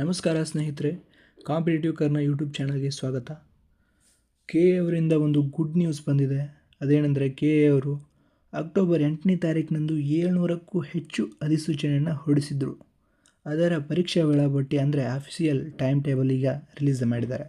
ನಮಸ್ಕಾರ ಸ್ನೇಹಿತರೆ ಕಾಂಪಿಟೇಟಿವ್ ಕರ್ನ ಯೂಟ್ಯೂಬ್ ಚಾನಲ್ಗೆ ಸ್ವಾಗತ. ಕೆ ಅವರಿಂದ ಒಂದು ಗುಡ್ ನ್ಯೂಸ್ ಬಂದಿದೆ. ಅದೇನೆಂದರೆ ಕೆ ಎ ಅವರು ಅಕ್ಟೋಬರ್ ಎಂಟನೇ ತಾರೀಕಿನಂದು ಏಳ್ನೂರಕ್ಕೂ ಹೆಚ್ಚು ಅಧಿಸೂಚನೆಯನ್ನು ಹೊರಡಿಸಿದ್ರು. ಅದರ ಪರೀಕ್ಷಾ ವೇಳಾಪಟ್ಟಿ ಅಂದರೆ ಅಫಿಷಿಯಲ್ ಟೈಮ್ ಟೇಬಲ್ ಈಗ ರಿಲೀಸ್ ಮಾಡಿದ್ದಾರೆ.